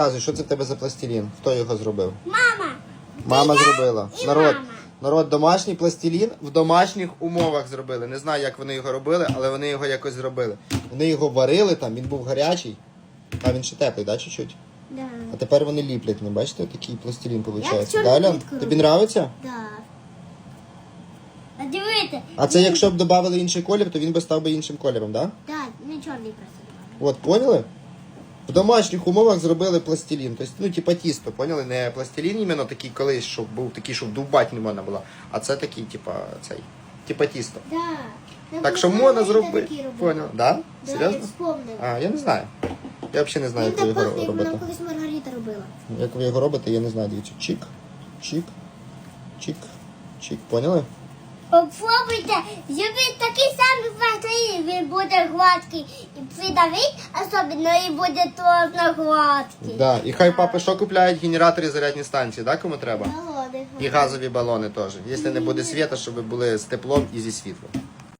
Розказуй, що це в тебе за пластилін? Хто його зробив? Мама. Мама зробила. і Народ, мама. народ, домашній пластилін в домашніх умовах зробили. Не знаю, як вони його робили, але вони його якось зробили. Вони його варили там, він був гарячий. А він ще теплий, да, чуть-чуть? Да. А тепер вони ліплять. Ну, бачите, такий пластилін виходить. вчора Да, Тобі нравиться? Да. А дивіться. А це якщо б додали інший колір, то він би став би іншим кольором, так? Да? Да, не чорний просто. От, поняли? В домашніх умовах зробили пластилін. Тобто, ну, типа тісто, поняли? Не пластилін іменно такий колись, щоб був такий, щоб довбати не можна було. А це такий, типа, цей. Типа тісто. Да. Так що можна зробити. робила. Да? Да, Серйозно? я вспомнила. А, я не знаю. Я взагалі не знаю, Він як ви так його як робите. колись Маргарита робила. Як ви його робите, я не знаю. Дивіться. Чик, чик, чик, чик. Поняли? Попробуйте, зробіть такий буде гладкий і придавить, особливо і буде точно гладкий. Да. І хай папи що купляють? Генератори зарядні станції, да, кому треба? Балони. І газові балони теж. Якщо не буде світа, щоб були з теплом і зі світлом.